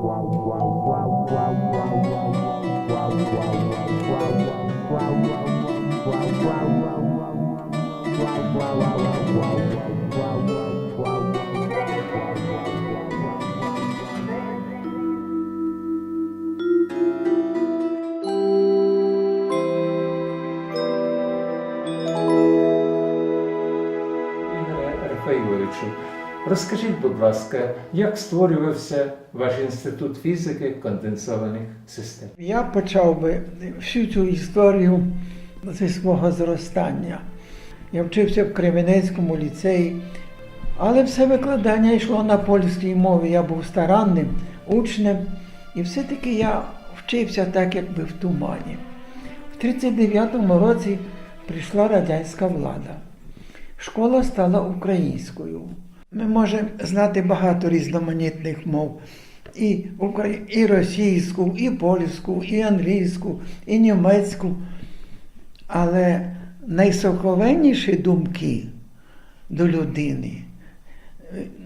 wow, wow, wow, wow. Ласка, як створювався ваш інститут фізики конденсованих систем? Я почав би всю цю історію зі свого зростання. Я вчився в Кременецькому ліцеї, але все викладання йшло на польській мові. Я був старанним учнем, і все-таки я вчився так, якби в тумані. В 39-му році прийшла радянська влада. Школа стала українською. Ми можемо знати багато різноманітних мов. І, і російську, і польську, і англійську, і німецьку. Але найсокровенніші думки до людини,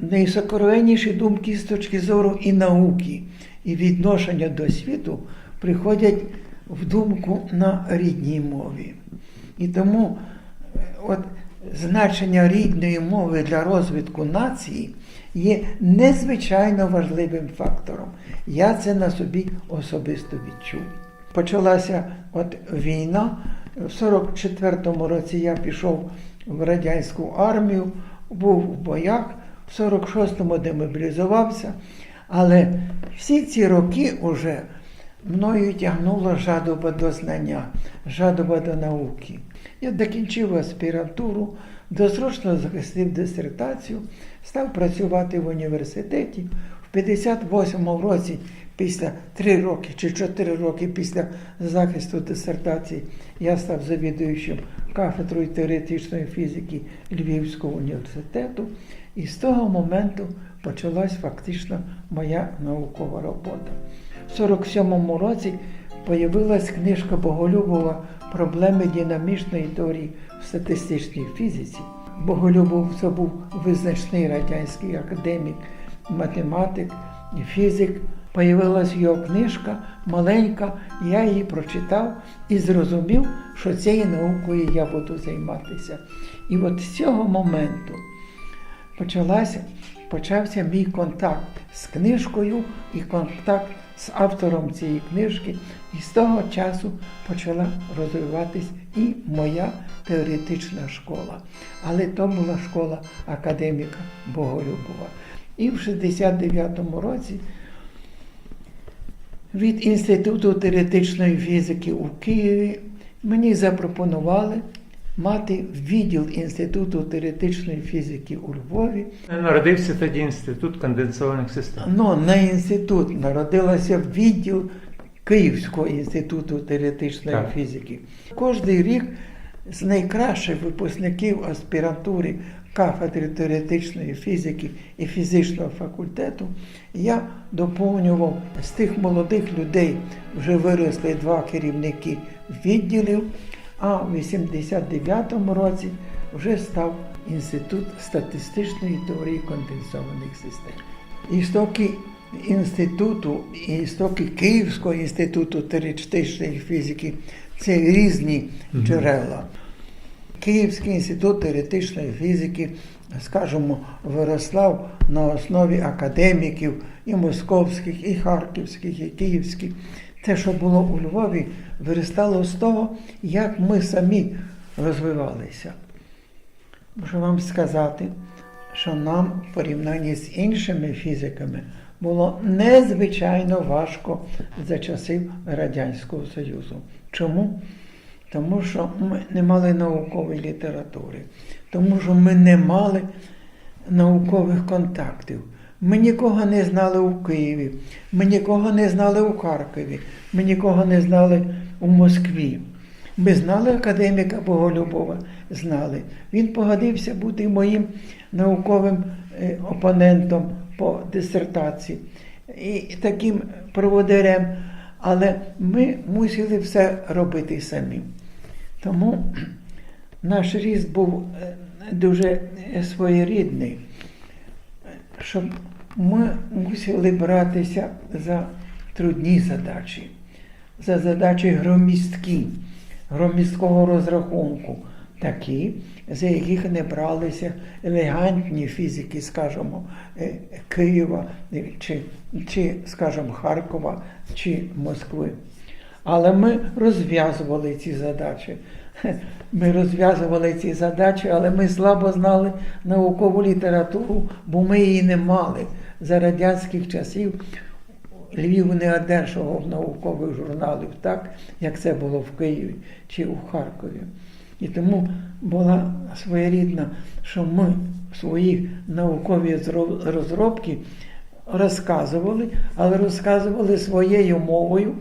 найсокровенніші думки з точки зору і науки, і відношення до світу приходять в думку на рідній мові. І тому е, от, значення рідної мови для розвитку нації є незвичайно важливим фактором. Я це на собі особисто відчув. Почалася от війна. В 44-му році я пішов в радянську армію, був в боях, в 46-му демобілізувався. Але всі ці роки уже мною тягнула жадоба до знання, жадоба до науки. Я докінчив аспірантуру, досрочно захистив дисертацію, став працювати в університеті. В 58-му році, після 3 роки чи 4 роки після захисту дисертації, я став завідуючим кафедрою теоретичної фізики Львівського університету. І з того моменту почалась фактично моя наукова робота. В 47-му році появилась книжка Боголюбова Проблеми динамічної теорії в статистичній фізиці. Боголюбов це був визначний радянський академік, математик і фізик. Появилась його книжка маленька, я її прочитав і зрозумів, що цією наукою я буду займатися. І от з цього моменту почалася, почався мій контакт з книжкою і контакт з автором цієї книжки. І з того часу почала розвиватись і моя теоретична школа. Але то була школа академіка Боголюбова. І в 69-му році від Інституту теоретичної фізики у Києві мені запропонували мати відділ Інституту теоретичної фізики у Львові. Народився тоді інститут конденсованих систем. Ну, на інститут народилася відділ Київського інституту теоретичної Так. фізики. Кожний рік з найкращих випускників аспірантури кафедри теоретичної фізики і фізичного факультету я доповнював з тих молодих людей, вже виросли два керівники відділів, а в 89-му році вже став Інститут статистичної теорії конденсованих систем. Істоки інституту, істоки Київського інституту теоретичної фізики це різні джерела. Київський інститут теоретичної фізики, скажімо, виростав на основі академіків і московських, і харківських, і київських. Те, що було у Львові, виростало з того, як ми самі розвивалися. Можу вам сказати, що нам в порівнянні з іншими фізиками було незвичайно важко за часів Радянського Союзу. Чому? Тому що ми не мали наукової літератури, тому що ми не мали наукових контактів. Ми нікого не знали у Києві, ми нікого не знали у Харкові, ми нікого не знали у Москві. Ми знали академіка Боголюбова, знали. Він погодився бути моїм науковим е, опонентом по дисертації і таким проводирем, але ми мусили все робити самі. Тому наш ріст був е, дуже е, своєрідний. Щоб ми мусили братися за трудні задачі, за задачі громісткі, громісткого розрахунку, такі, за яких не бралися елегантні фізики, скажімо, е, Києва е, чи, чи, скажімо, Харкова чи Москви. Але ми розв'язували ці задачі. Ми розв'язували ці задачі, але ми слабо знали наукову літературу, бо ми її не мали. За радянських часів Львів не одержував наукових журналів так, як це було в Києві чи у Харкові. І тому була своєрідна, що ми свої наукові розробки розказували, але розказували своєю мовою,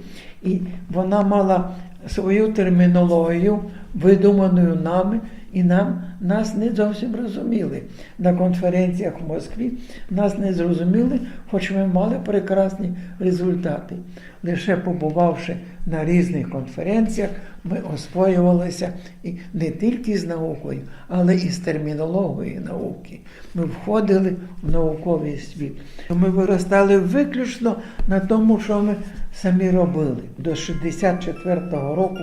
і вона мала свою термінологію, видуманою нами, і нам нас не зовсім розуміли. На конференціях в Москві нас не зрозуміли, хоч ми мали прекрасні результати. Лише побувавши на різних конференціях, ми освоювалися і не тільки з наукою, але і з термінологією науки. Ми входили в науковий світ. Ми виростали виключно на тому, що ми самі робили. До 64-го року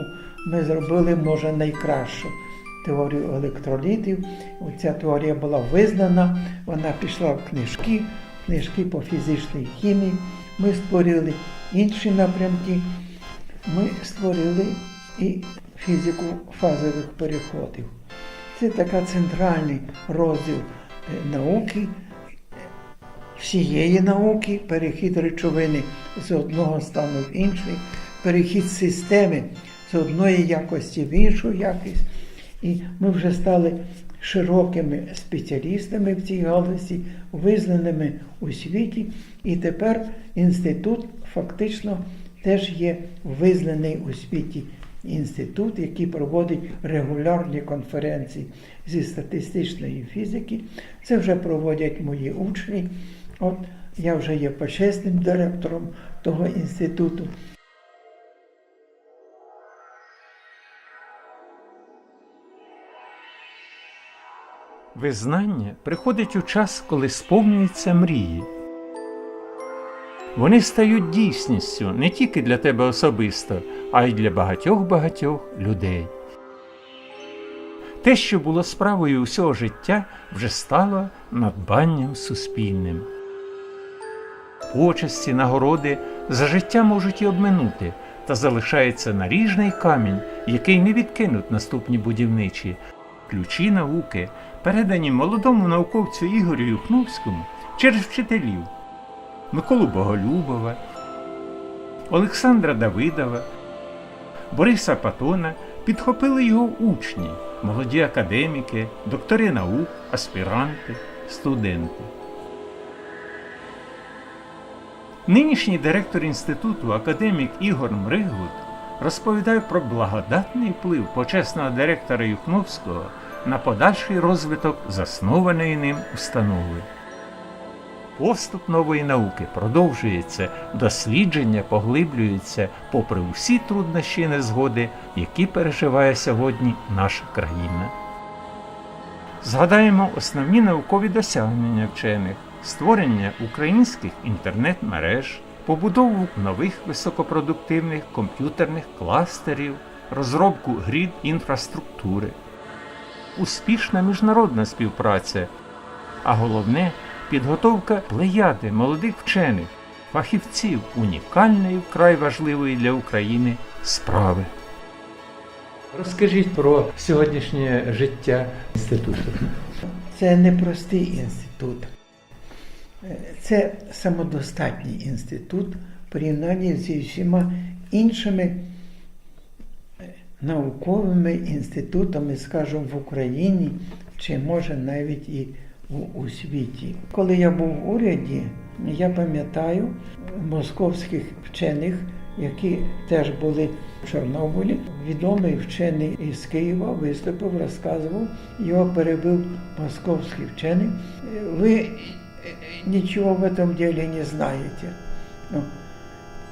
ми зробили, може, найкращу теорію електролітів. Ця теорія була визнана, вона пішла в книжки, книжки по фізичній хімії. Ми створили інші напрямки. Ми створили і фізику фазових переходів. Це така центральний розділ е, науки, всієї науки, перехід речовини з одного стану в інший, перехід системи з одної якості в іншу якість. І ми вже стали широкими спеціалістами в цій галузі, визнаними у світі. І тепер інститут фактично теж є визнаний у світі інститут, який проводить регулярні конференції зі статистичної фізики. Це вже проводять мої учні. От я вже є почесним директором того інституту. Визнання приходить у час, коли сповнюються мрії. Вони стають дійсністю не тільки для тебе особисто, а й для багатьох-багатьох людей. Те, що було справою усього життя, вже стало надбанням суспільним. Почесті, нагороди за життя можуть і обминути, та залишається наріжний камінь, який не відкинуть наступні будівничі. Ключі науки, передані молодому науковцю Ігорю Юхновському через вчителів Миколу Боголюбова, Олександра Давидова, Бориса Патона підхопили його учні, молоді академіки, доктори наук, аспіранти, студенти. Нинішній директор інституту, академік Ігор Мригут, розповідає про благодатний вплив почесного директора Юхновського на подальший розвиток заснованої ним установи. Поступ нової науки продовжується, дослідження поглиблюються попри усі труднощі і незгоди, які переживає сьогодні наша країна. Згадаємо основні наукові досягнення вчених, створення українських інтернет-мереж, побудову нових високопродуктивних комп'ютерних кластерів, розробку грід інфраструктури, успішна міжнародна співпраця, а головне підготовка плеяди молодих вчених, фахівців унікальної, вкрай важливої для України справи. Розкажіть про сьогоднішнє життя інституту. Це непростий інститут. Це самодостатній інститут в порівнянні зі всіма іншими е, науковими інститутами, скажімо, в Україні чи може навіть і у, у світі. Коли я був в уряді, я пам'ятаю московських вчених, які теж були в Чорнобилі. Відомий вчений із Києва виступив, розказував, його перебив московський вчений. «Е, Ви нічого в цьому ділі не знаєте. Ну,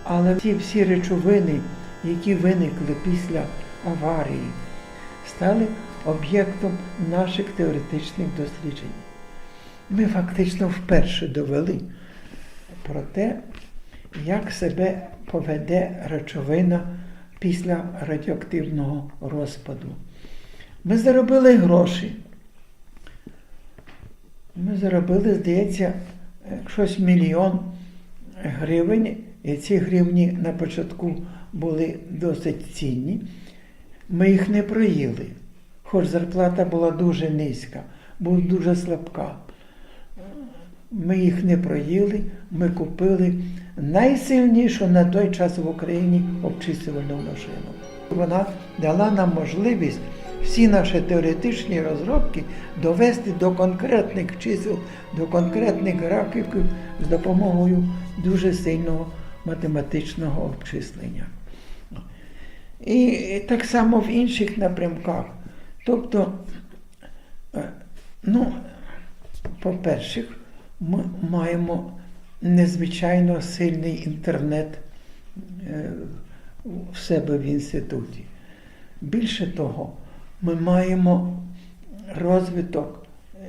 але ці всі речовини, які виникли після аварії, стали об'єктом наших теоретичних досліджень. Ми фактично вперше довели, про те, як себе поведе речовина після радіоактивного розпаду. Ми заробили гроші. Ми заробили, здається, е, щось мільйон гривень, і ці гривні на початку були досить цінні. Ми їх не проїли, хоч зарплата була дуже низька, була дуже слабка. Ми їх не проїли, ми купили найсильнішу на той час в Україні обчислювальну машину. Вона дала нам можливість всі наші теоретичні розробки довести до конкретних чисел, до конкретних графіків з допомогою дуже сильного математичного обчислення. І так само в інших напрямках. Тобто, е, ну, по-перше, ми маємо незвичайно сильний інтернет е, в себе в інституті. Більше того, ми маємо розвиток е,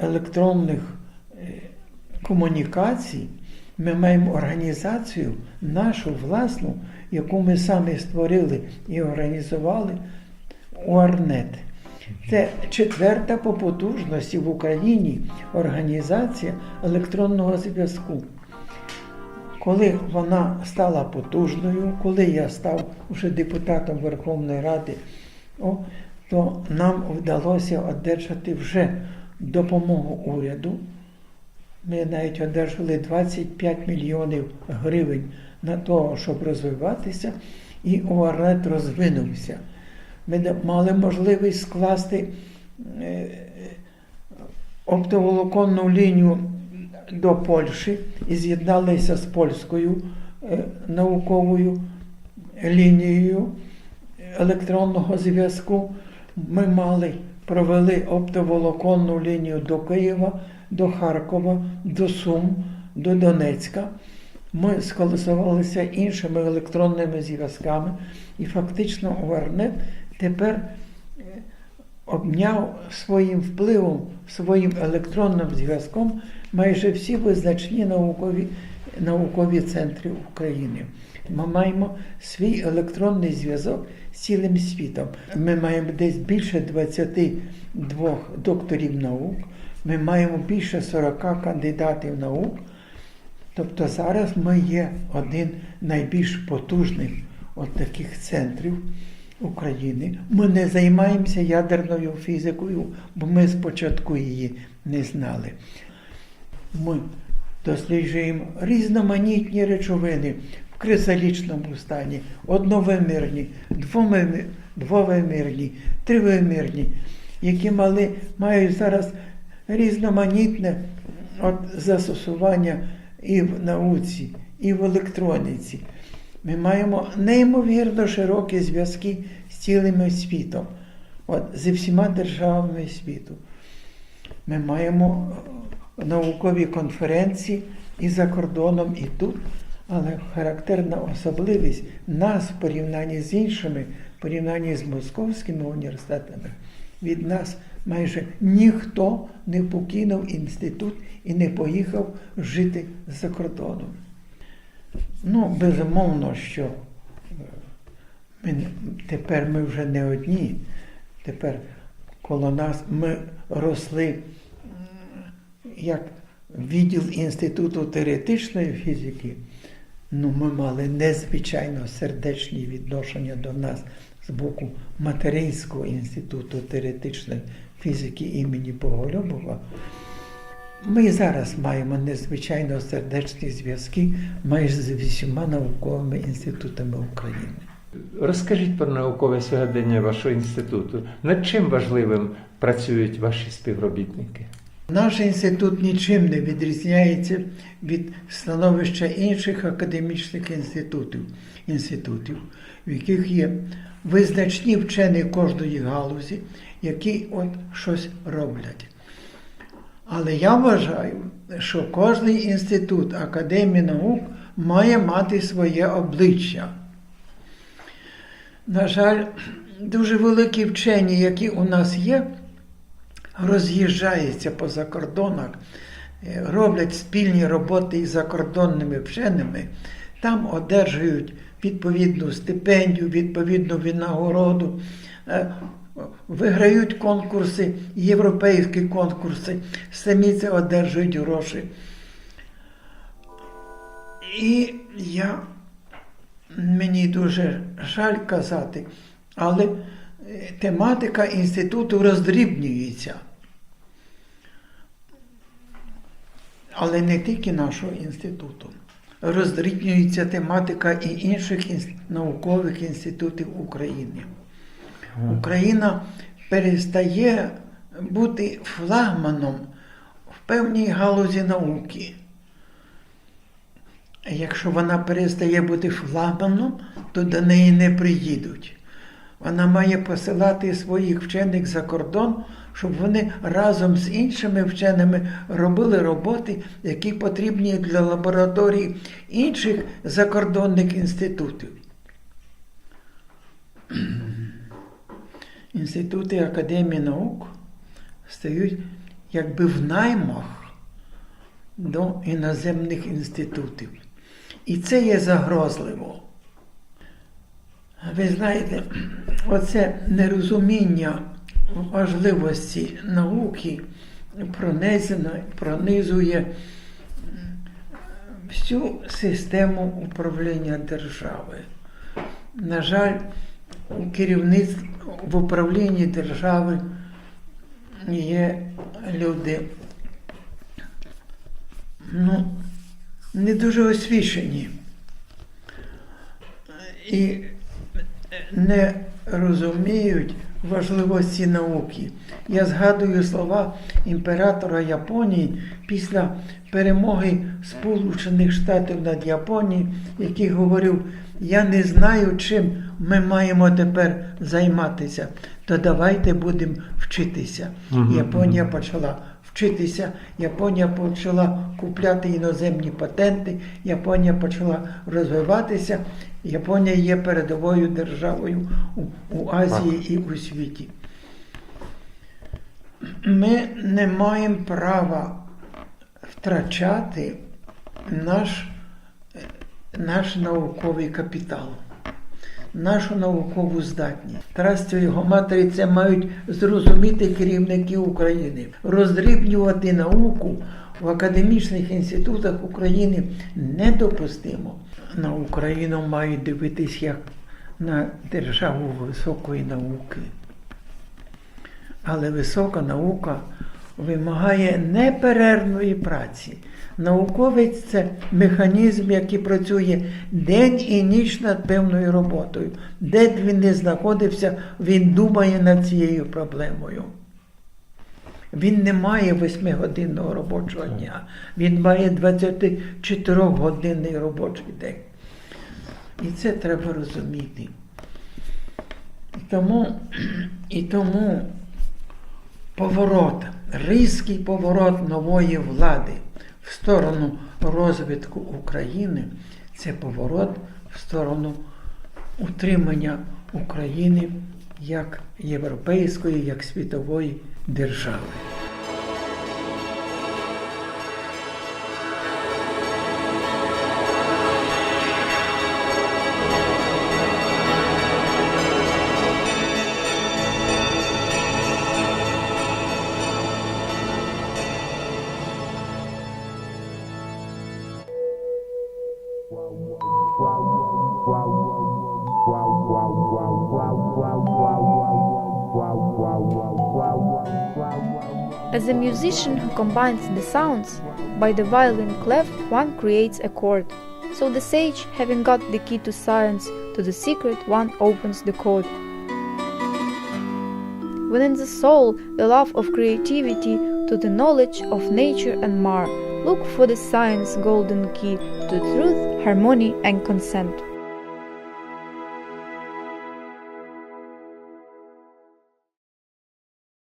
електронних е, комунікацій, ми маємо організацію нашу власну, яку ми самі створили і організували УАРНЕТ. Це четверта по потужності в Україні організація електронного зв'язку. Коли вона стала потужною, коли я став вже депутатом Верховної Ради, о, то нам вдалося одержати вже допомогу уряду. Ми навіть одержали 25 мільйонів гривень на того, щоб розвиватися, і ОРНЕТ розвинувся. Ми мали можливість скласти е, оптоволоконну лінію до Польщі і з'єдналися з польською е, науковою лінією електронного зв'язку. Ми мали провели оптоволоконну лінію до Києва, до Харкова, до Сум, до Донецька. Ми сколесувалися іншими електронними зв'язками, і фактично УРНЕТ тепер е, обняв своїм впливом, своїм електронним зв'язком майже всі визначні наукові, наукові центри України. Ми маємо свій електронний зв'язок цілим світом. Ми маємо десь більше 22 докторів наук, ми маємо більше 40 кандидатів наук. Тобто зараз ми є один найбільш потужних от таких центрів України. Ми не займаємося ядерною фізикою, бо ми спочатку її не знали. Ми досліджуємо різноманітні речовини кризалічному стані, одновимірні, двовимірні, тривимірні, які мали, мають зараз різноманітне от, застосування і в науці, і в електроніці. Ми маємо неймовірно широкі зв'язки з цілим світом, от, зі всіма державами світу. Ми маємо е, наукові конференції і за кордоном, і тут. Але характерна особливість нас в порівнянні з іншими, в порівнянні з московськими університетами, від нас майже ніхто не покинув інститут і не поїхав жити за кордоном. Ну, безумовно, що е, ми, тепер ми вже не одні. Тепер коло нас ми росли як відділ Інституту теоретичної фізики. Ну, ми мали незвичайно сердечні відношення до нас з боку Материнського інституту теоретичної фізики імені Боголюбова. Ми зараз маємо незвичайно сердечні зв'язки майже з всіма науковими інститутами України. Розкажіть про наукове сьогодення вашого інституту. Над чим важливим працюють ваші співробітники? Наш інститут нічим не відрізняється від становища інших академічних інститутів, інститутів, в яких є визначні вчені кожної галузі, які от щось роблять. Але я вважаю, що кожен інститут Академії наук має мати своє обличчя. На жаль, дуже великі вчені, які у нас є, роз'їжджаються по закордонах, е, роблять спільні роботи із закордонними вченими, там одержують відповідну стипендію, відповідну винагороду, е, виграють конкурси, європейські конкурси, самі це одержують гроші. І я мені дуже жаль казати, але е, тематика інституту роздрібнюється. Але не тільки нашого інституту. Роздрібнюється тематика і інших наукових інститутів України. Україна перестає бути флагманом в певній галузі науки. Якщо вона перестає бути флагманом, то до неї не приїдуть. Вона має посилати своїх вчених за кордон, щоб вони разом з іншими вченими робили роботи, які потрібні для лабораторій інших закордонних інститутів. Інститути Академії наук стають якби в наймах до іноземних інститутів. І це є загрозливо. Ви знаєте, оце нерозуміння важливості науки пронизано- пронизує всю систему управління держави. На жаль, у керівництві в управлінні держави є люди ну, не дуже освічені і не розуміють важливості науки. Я згадую слова імператора Японії після перемоги Сполучених Штатів над Японією, який говорив: Я не знаю, чим ми маємо тепер займатися, то давайте будемо вчитися. Японія почала вчитися, Японія почала купляти іноземні патенти, Японія почала розвиватися. Японія є передовою державою у, у Азії і у світі. Ми не маємо права втрачати наш, наш науковий капітал, нашу наукову здатність. Трастю його матері це мають зрозуміти керівники України. Роздрібнювати науку в академічних інститутах України недопустимо. На Україну мають дивитись як на державу високої науки. Але висока наука вимагає неперервної праці. Науковець це механізм, який працює день і ніч над певною роботою. Де б він не знаходився, він думає над цією проблемою. Він не має восьмигодинного робочого дня, він має 24-годинний робочий день. І це треба розуміти. І тому, і тому поворот, різкий поворот нової влади в сторону розвитку України це поворот в сторону утримання України як європейської, як світової держави. As a musician who combines the sounds, by the violin clef one creates a chord. So the sage, having got the key to science, to the secret one opens the code. Within the soul, the love of creativity to the knowledge of nature and mar. Look for the science golden key to truth, harmony, and consent.